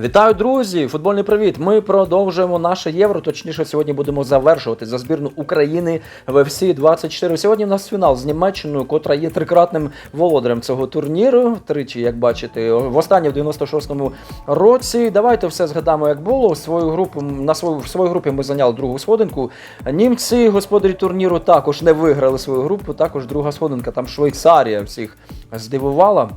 Вітаю, друзі! Футбольний привіт! Ми продовжуємо наше євро. Точніше, сьогодні будемо завершувати за збірну України в FC 24. Сьогодні в нас фінал з Німеччиною, котра є трикратним володарем цього турніру. Тричі, як бачите, востаннє в 96-му році. Давайте все згадаємо, як було. Свою групу на свою в своїй групі ми зайняли другу сходинку. Німці, господарі турніру, також не виграли свою групу. Також друга сходинка. Там Швейцарія всіх здивувала.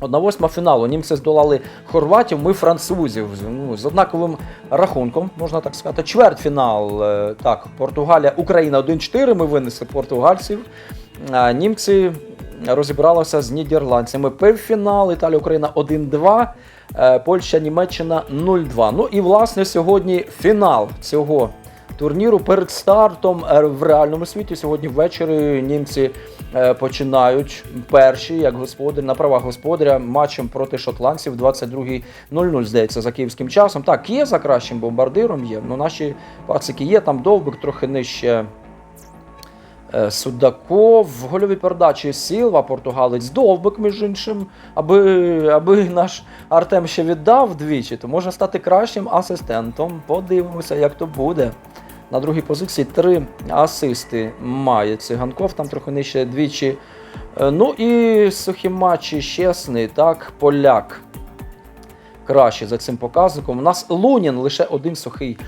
Одна восьма фіналу. Німці здолали хорватів, ми французів. Ну, з однаковим рахунком, можна так сказати. Чвертьфінал. е, Так, Португалія, Україна 1-4. Ми винесли португальців. А німці розібралися з нідерландцями. Півфінал, Італія, Україна 1-2. е, Польща, Німеччина 0-2. Ну і власне сьогодні фінал цього турніру перед стартом е, в реальному світі. Сьогодні ввечері німці е, починають перші, як господарі, на правах господаря матчем проти шотландців 22.00, здається, за київським часом. Так, є за кращим бомбардиром, є. Ну, наші пацики є, там довбик трохи нижче. Е, Судаков, в гольовій передачі Сілва, португалець Довбик, між іншим. Аби, аби наш Артем ще віддав двічі, то може стати кращим асистентом. Подивимося, як то буде. На другій позиції три асисти має циганков, там трохи нижче двічі. Е, Ну і сухі матчі чесний, так, поляк. Краще за цим показником. У нас Лунін лише один сухий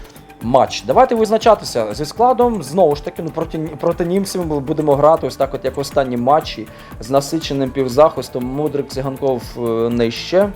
матч. Давайте визначатися зі складом. Знову ж таки, ну, проти, проти німців ми будемо грати ось так, от як останні матчі з насиченим півзахистом. Мудрик Циганков е, нижче.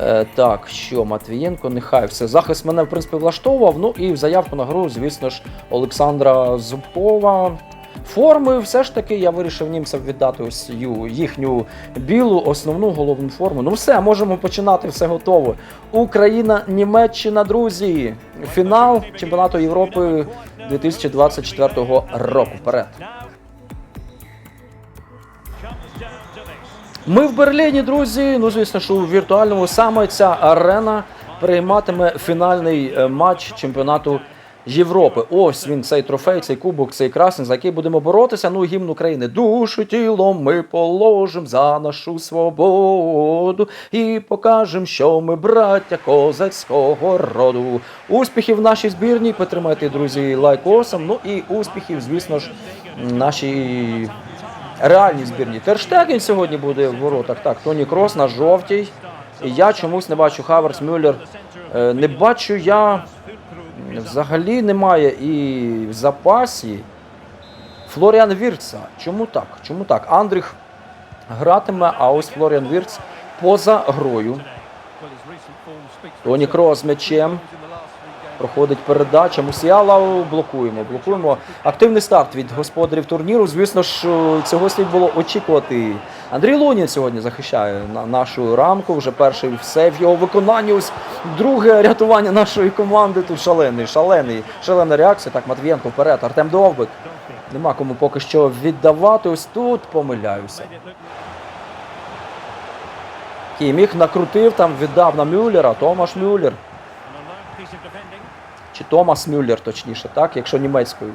Е, так, що Матвієнко, нехай все. Захист мене, в принципі, влаштовував. Ну і в заявку на гру, звісно ж, Олександра Зубкова. Форми, все ж таки, я вирішив німцям віддати ось їхню білу, основну головну форму. Ну все, можемо починати, все готово. Україна, Німеччина, друзі. Фінал чемпіонату Європи 2024 року. Вперед. Ми в Берліні, друзі. Ну, звісно, що у віртуальному саме ця арена прийматиме фінальний е, матч чемпіонату Європи. Ось він, цей трофей, цей кубок, цей красний, за який будемо боротися. Ну, гімн України. Душу тілом ми положим за нашу свободу і покажем, що ми браття козацького роду. Успіхів нашій збірній. Підтримайте, друзі, лайкосом. Ну і успіхів, звісно ж, нашій реальній збірні. Терштеген сьогодні буде в воротах. Так, Тоні Крос на жовтій. І я чомусь не бачу Хаверс Мюллер. Е, Не бачу я взагалі немає і в запасі Флоріан Вірца. Чому так? Чому так? Андріх гратиме, а ось Флоріан Вірц поза грою. Тоні Крос м'ячем. Проходить передача. Мусіала блокуємо. Блокуємо. Активний старт від господарів турніру. Звісно ж, е, цього слід було очікувати. Андрій Лунін сьогодні захищає на- нашу рамку. Вже перший все в його виконанні. Ось друге рятування нашої команди. Тут шалений, шалений, шалена реакція. Так, Матвієнко вперед. Артем Довбик. Нема кому поки що віддавати. Ось тут помиляюся. Кіміх накрутив там, віддав на Мюллера. Томаш Мюллер. Чи Томас Мюллер, точніше, так, якщо німецькою.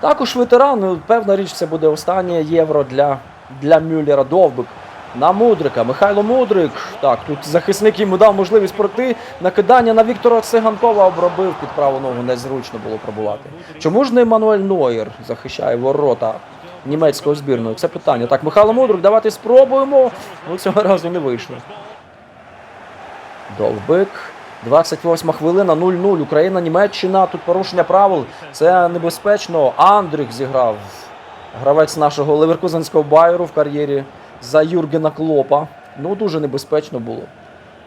Також ветеран, ну, певна річ, це буде останнє євро для, для Мюллера. Довбик на Мудрика. Михайло Мудрик. Так, тут захисник йому дав можливість пройти. Накидання на Віктора Циганкова обробив під праву ногу, незручно було пробувати. Чому ж не Мануель Нойер захищає ворота німецького збірної? Це питання. Так, Михайло Мудрик, давайте спробуємо. Ну, цього разу не вийшло. Довбик. 28 хвилина, 0-0. Україна, Німеччина. Тут порушення правил. Це небезпечно. Андріх зіграв. Гравець нашого Леверкузенського байеру в кар'єрі за Юргена Клопа. Ну, дуже небезпечно було.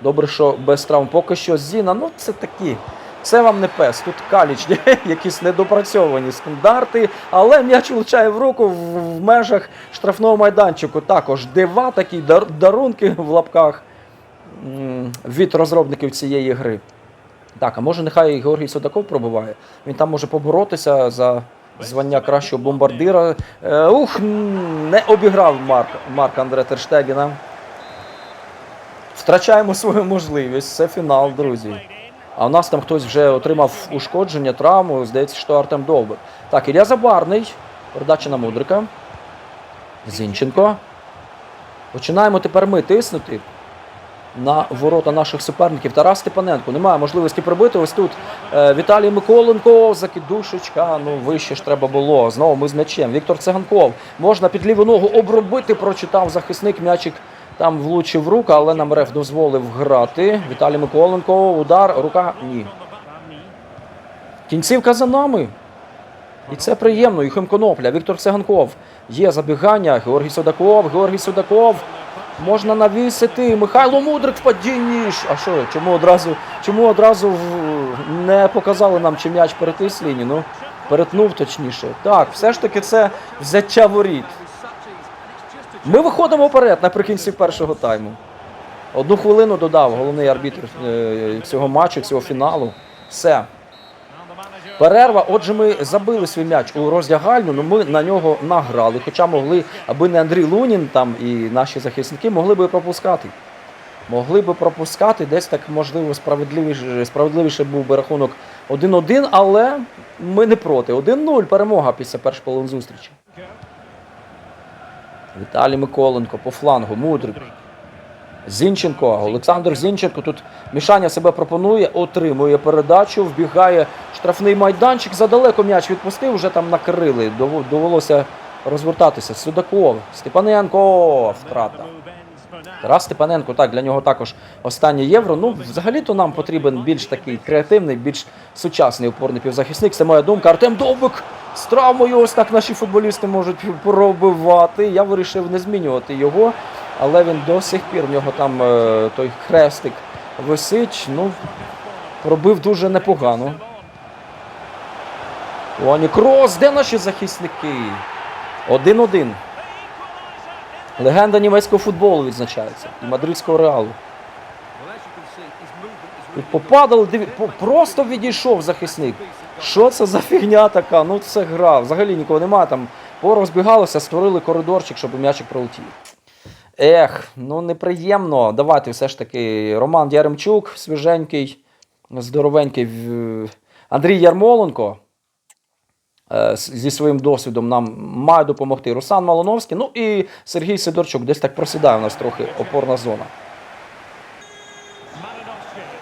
Добре, що без травм. Поки що Зіна, ну це такі. Це вам не пес. Тут каліч, якісь недопрацьовані стандарти, але м'яч влучає в руку в, межах штрафного майданчику. Також дива, такі дар- дарунки в лапках від розробників цієї гри. Так, а може нехай Георгій Судаков пробиває. Він там може поборотися за звання кращого бомбардира. Е, ух, не обіграв Марк, Марк Андре Терштегена. Втрачаємо свою можливість. Це фінал, друзі. А у нас там хтось вже отримав ушкодження, травму. Здається, що Артем Довбик. Так, Ілля Забарний. Передача на Мудрика. Зінченко. Починаємо тепер ми тиснути. На ворота наших суперників. Тарас Степаненко немає можливості пробити. Ось тут е, Віталій Миколенко, закидушечка. Ну вище ж треба було. Знову ми з м'ячем. Віктор Циганков. Можна під ліву ногу обробити. Прочитав захисник. М'ячик там влучив в руку, але нам реф дозволив грати. Віталій Миколенко. Удар. Рука. Ні. Кінцівка за нами. І це приємно. Юхим Конопля, Віктор Циганков. Є забігання. Георгій Судаков, Георгій Судаков. Можна навісити. Михайло Мудрик в падінні. А що? Чому одразу, чому одразу не показали нам, чи м'яч перетис лінію? Ну, перетнув точніше. Так, все ж таки це взяття воріт. Ми виходимо вперед наприкінці першого тайму. Одну хвилину додав головний арбітр е, цього матчу, цього фіналу. Все. Перерва. Отже, ми забили свій м'яч у роздягальню, але ми на нього награли. Хоча могли, аби не Андрій Лунін там і наші захисники, могли би пропускати. Могли би пропускати, десь так можливо справедливіше, справедливіше був би рахунок 1-1, але ми не проти. 1-0 перемога після першої половини зустрічі. Віталій Миколенко по флангу, Мудрик. Зінченко, Олександр Зінченко тут Мішаня себе пропонує, отримує передачу, вбігає штрафний майданчик. Задалеко м'яч відпустив, вже там накрили. Довелося розвертатися. Судаков, Степаненко, втрата. Тарас Степаненко, так, для нього також останнє євро. Ну, взагалі-то нам потрібен більш такий креативний, більш сучасний опорний півзахисник. Це моя думка. Артем Довбик з травмою. Ось так наші футболісти можуть пробивати. Я вирішив не змінювати його, але він до сих пір в нього там е, той хрестик висить. Ну, пробив дуже непогано. Лоні Крос, де наші захисники? Один-один. Легенда німецького футболу відзначається і мадридського реалу. Тут попадали, диві... просто відійшов захисник. Що це за фігня така? Ну це гра. Взагалі нікого немає. Там порозбігалися, створили коридорчик, щоб м'ячик пролетів. Ех, ну неприємно. Давайте все ж таки. Роман Яремчук, свіженький, здоровенький. Андрій Ярмоленко е, зі своїм досвідом нам має допомогти. Руслан Малоновський, ну і Сергій Сидорчук. Десь так просідає у нас трохи опорна зона.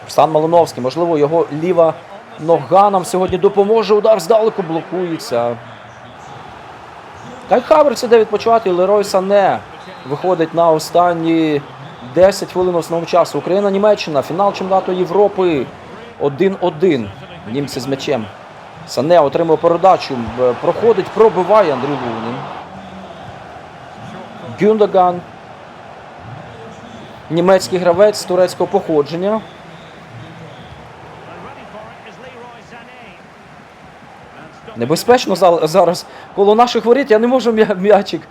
Руслан Малиновський, можливо, його ліва нога нам сьогодні допоможе. Удар здалеку блокується. Кай Хаверс іде відпочивати. Лерой Сане виходить на останні 10 хвилин основного часу. Україна-Німеччина, фінал чемпіонату Європи. 1-1. Німці з м'ячем. Сане отримує передачу. Проходить, пробиває Андрій Лунін. Гюндаган. Німецький гравець з турецького походження. Небезпечно зараз коло наших воріт. Я не можу м'ячик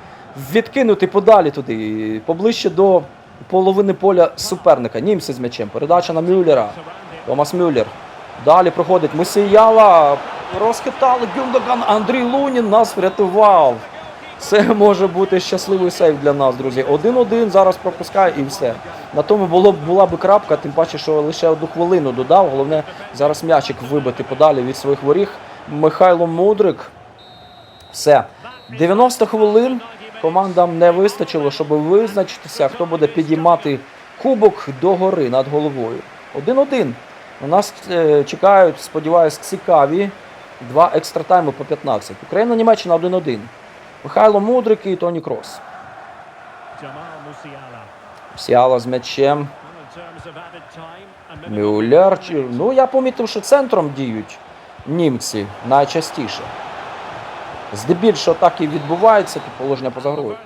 відкинути подалі туди, поближче до половини поля суперника. Німці з м'ячем. Передача на Мюллера. Томас Мюллер. Далі проходить Мусіяла. Розхитали Гюндаган. Андрій Лунін нас врятував. Це може бути щасливий сейв для нас, друзі. Один-один зараз пропускає і все. На тому було була б крапка, тим паче, що лише одну хвилину додав. Головне зараз м'ячик вибити подалі від своїх воріг. Михайло Мудрик. Все. 90 хвилин командам не вистачило, щоб визначитися, хто буде підіймати кубок до гори над головою. 1-1. У нас е, чекають, сподіваюсь, цікаві два екстратайми по 15. Україна, Німеччина 1-1. Михайло Мудрик і Тоні Крос. Сіала з м'ячем. Мюллер. Ну, я помітив, що центром діють німці найчастіше. Здебільшого так і відбувається тут положення поза грою.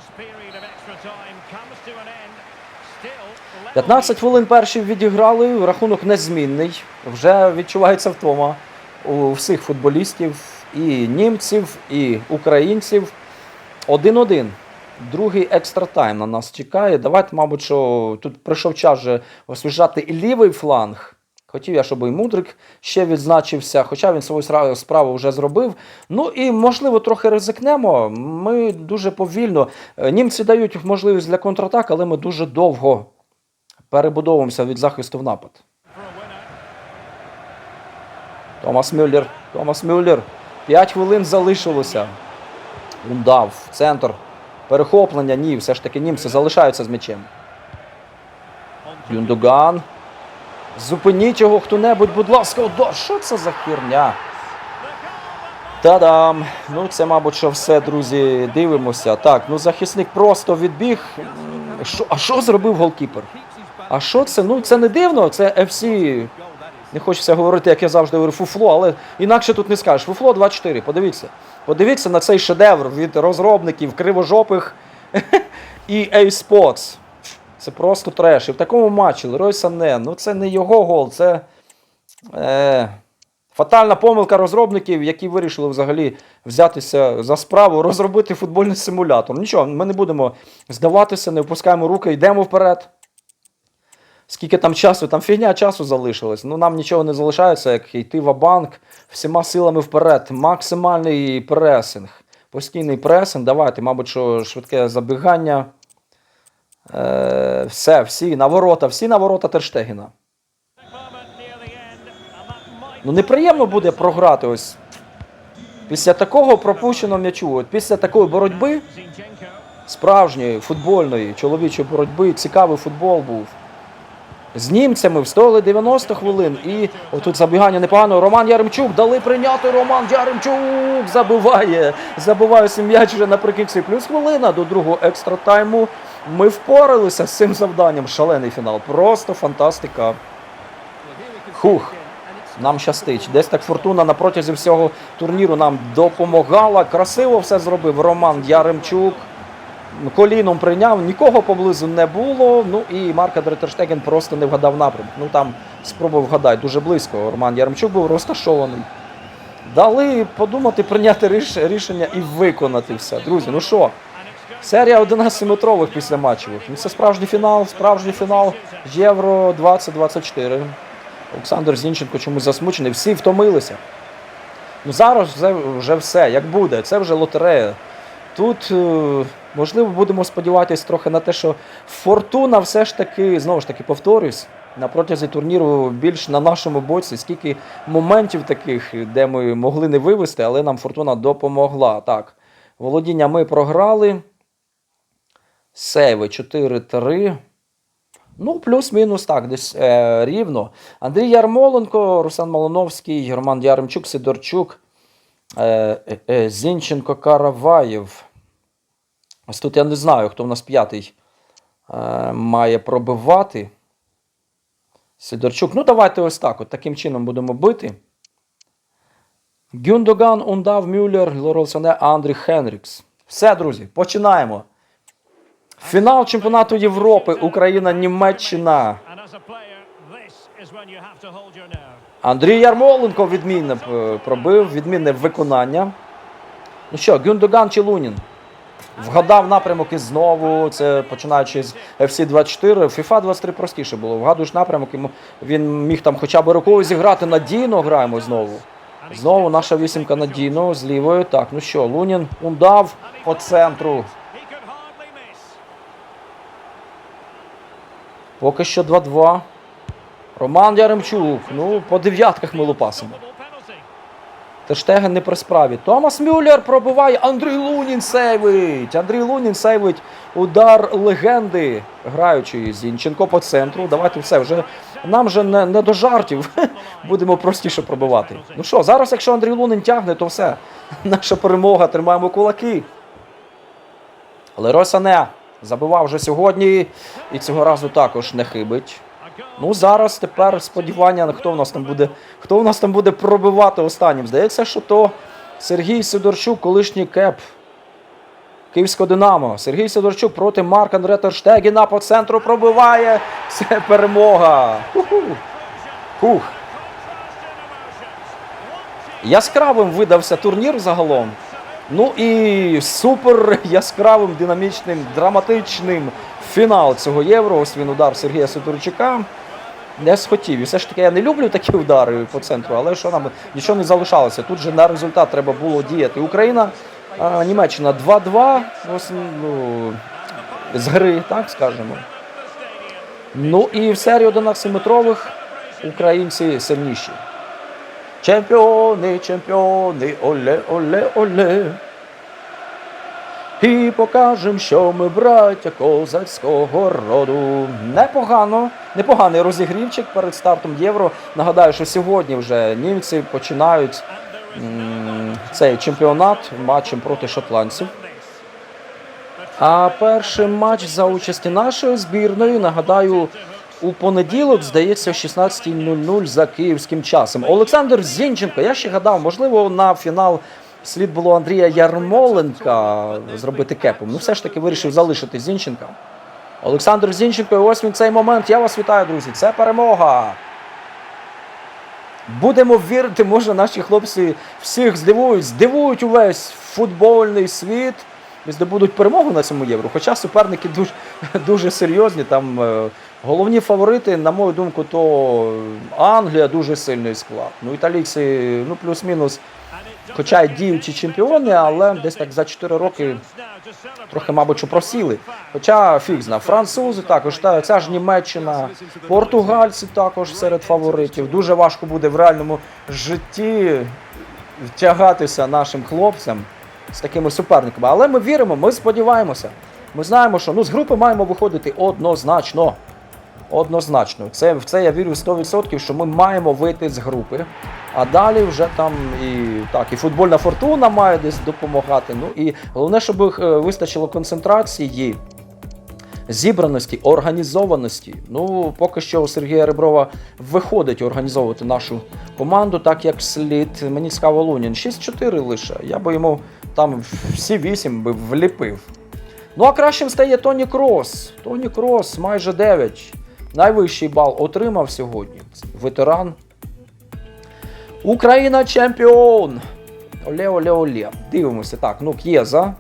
15 хвилин перші відіграли, рахунок незмінний. Вже відчувається втома у всіх футболістів, і німців, і українців. 1-1. Другий екстра тайм на нас чекає. Давайте, мабуть, що тут прийшов час вже освіжати і лівий фланг. Хотів я, щоб і Мудрик ще відзначився, хоча він свою справу вже зробив. Ну і, можливо, трохи ризикнемо. Ми дуже повільно. Е, Німці дають можливість для контратак, але ми дуже довго перебудовуємося від захисту в напад. Томас Мюллер. Томас Мюллер. 5 хвилин залишилося. Він дав в центр. Перехоплення, ні, все ж таки німці залишаються з м'ячем. Гюндоган. Зупиніть його хто-небудь, будь ласка, Одо, що це за херня? Та-дам! Ну, це, мабуть, що все, друзі, дивимося. Так, ну захисник просто відбіг. Що, а що зробив голкіпер? А що це? Ну, це не дивно, це FC. Не хочеться говорити, як я завжди говорю, фуфло, але інакше тут не скажеш. Фуфло 24, подивіться. Подивіться на цей шедевр від розробників кривожопих EA Sports. Це просто треш. І в такому матчі Лерой Сане, ну це не його гол, це е, фатальна помилка розробників, які вирішили взагалі взятися за справу, розробити футбольний симулятор. Нічого, ми не будемо здаватися, не впускаємо руки, йдемо вперед. Скільки там часу, там фігня часу залишилась. Ну нам нічого не залишається, як йти в банк всіма силами вперед. Максимальний пресинг. Постійний пресинг. Давайте, мабуть, що швидке забігання. Е, все, всі на ворота, всі на ворота Терштегіна. Ну неприємно буде програти ось. Після такого пропущеного м'ячу, от після такої боротьби, справжньої футбольної чоловічої боротьби, цікавий футбол був. З німцями встояли 90 хвилин. І отут забігання непогано. Роман Яремчук дали прийняти. Роман Яремчук забиває. Забиває м'яч вже наприкінці. Плюс хвилина до другого екстра тайму. Ми впоралися з цим завданням. Шалений фінал. Просто фантастика. Хух. Нам щастить. Десь так фортуна на протязі всього турніру нам допомагала. Красиво все зробив Роман Яремчук. Коліном прийняв, нікого поблизу не було. Ну і Марка Дретерштеген просто не вгадав напрямок. Ну там спробував вгадати дуже близько. Роман Яремчук був розташований. Дали подумати, прийняти рішення і виконати все. Друзі, ну що? Серія 11-метрових після матчевих. Ну, це справжній фінал, справжній фінал Євро 2024. Олександр Зінченко чомусь засмучений. Всі втомилися. Ну зараз вже, все, як буде, це вже лотерея. Тут, е, можливо, будемо сподіватися трохи на те, що фортуна все ж таки, знову ж таки, повторюсь, на протязі турніру більш на нашому боці, скільки моментів таких, де ми могли не вивести, але нам фортуна допомогла. Так, володіння ми програли. Сейви 4-3. Ну, плюс-мінус так, десь е, рівно. Андрій Ярмоленко, Руслан Малоновський, Роман Яремчук, Сидорчук, е, е, е, Зінченко, Караваєв. Ось тут я не знаю, хто в нас п'ятий е, має пробивати. Сидорчук. Ну, давайте ось так. От таким чином будемо бити. Гюндоган, Ундав, Мюллер, Лоролсоне, Андрій Хенрікс. Все, друзі, починаємо. Фінал чемпіонату Європи. Україна, Німеччина. Андрій Ярмоленко відмінне е, пробив, відмінне виконання. Ну що, Гюндоган чи Лунін? Вгадав напрямок і знову. Це починаючи з FC 24. FIFA 23 простіше було. Вгадуєш напрямок, йому він міг там хоча б рукою зіграти надійно. Граємо знову. Знову наша вісімка надійно з лівою. Так, ну що, Лунін удав по центру. Поки що 2-2. Роман Яремчук. Ну, по дев'ятках ми лупасимо. Double. Тештеген не при справі. Томас Мюллер пробиває. Андрій Лунін сейвить. Андрій Лунін сейвить удар легенди граючої Зінченко по центру. Давайте все вже. Нам вже не, не до жартів. Будемо простіше пробивати. Ну що, зараз, якщо Андрій Лунін тягне, то все. Наша перемога. Тримаємо кулаки. Лерой Сане забивав вже сьогодні. І цього разу також не хибить. Ну зараз тепер сподівання хто в нас там буде, хто в нас там буде пробивати останнім. Здається, що то Сергій Сидорчук, колишній кеп Київського Динамо. Сергій Сидорчук проти Марка Андретерштегіна по центру пробиває. Це перемога. Ху-ху. Яскравим видався турнір загалом. Ну і супер яскравим, динамічним, драматичним фінал цього євро. Ось він удар Сергія Сидорчука. Не схотів. І все ж таки я не люблю такі удари по центру, але що нам нічого не залишалося. Тут же на результат треба було діяти. Україна, а, Німеччина 2-2. Ось, ну, з гри, так скажемо. Ну і в серії 11-метрових українці сильніші. Чемпіони, чемпіони, оле, оле, оле. І покажем, що ми браття козацького роду. Непогано, непоганий розігрівчик перед стартом євро. Нагадаю, що сьогодні вже німці починають м, цей чемпіонат матчем проти шотландців. А перший матч за участі нашої збірної, нагадаю, у понеділок, здається, о 16.00 за київським часом. Олександр Зінченко, я ще гадав, можливо, на фінал слід було Андрія Ярмоленка зробити кепом. Ну, все ж таки вирішив залишити Зінченка. Олександр Зінченко, і ось він цей момент. Я вас вітаю, друзі. Це перемога. Будемо вірити, може, наші хлопці всіх здивують, здивують увесь футбольний світ і здобудуть перемогу на цьому євро. Хоча суперники дуже, дуже серйозні. Там е, головні фаворити, на мою думку, то Англія дуже сильний склад. Ну, італійці, ну, плюс-мінус, хоча й діючі чемпіони, але десь так за 4 роки трохи, мабуть, просіли. Хоча фіг зна, французи також, та, ця ж Німеччина, португальці також серед фаворитів. Дуже важко буде в реальному житті втягатися нашим хлопцям з такими суперниками. Але ми віримо, ми сподіваємося. Ми знаємо, що ну, з групи маємо виходити однозначно. Однозначно. Це, в це я вірю 100%, що ми маємо вийти з групи. А далі вже там і так, і футбольна фортуна має десь допомагати. Ну і головне, щоб е, вистачило концентрації, зібраності, організованості. Ну, поки що у Сергія Реброва виходить організовувати нашу команду так, як слід. Мені цікаво Лунін. 6-4 лише. Я би йому там всі 8 би вліпив. Ну а кращим стає Тоні Крос. Тоні Крос майже 9. Найвищий бал отримав сьогодні. Ветеран. Україна чемпіон! Оле, оле, оле. Дивимося. Так, ну К'єза.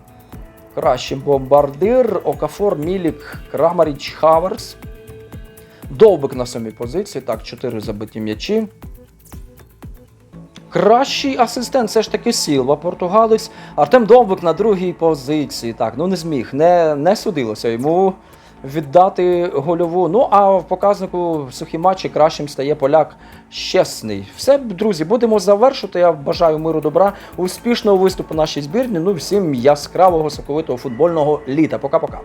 Кращий бомбардир. Окафор, Мілік, Крамаріч, Хаверс. Довбик на самій позиції. Так, 4 забиті м'ячі. Кращий асистент все ж таки Сілва, португалець. Артем Довбик на другій позиції. Так, ну не зміг, не, не судилося йому віддати гольову. Ну а в показнику сухі матчі кращим стає поляк Щесний. Все, друзі, будемо завершити. Я бажаю миру добра, успішного виступу нашій збірні. Ну, всім яскравого соковитого футбольного літа. Пока-пока.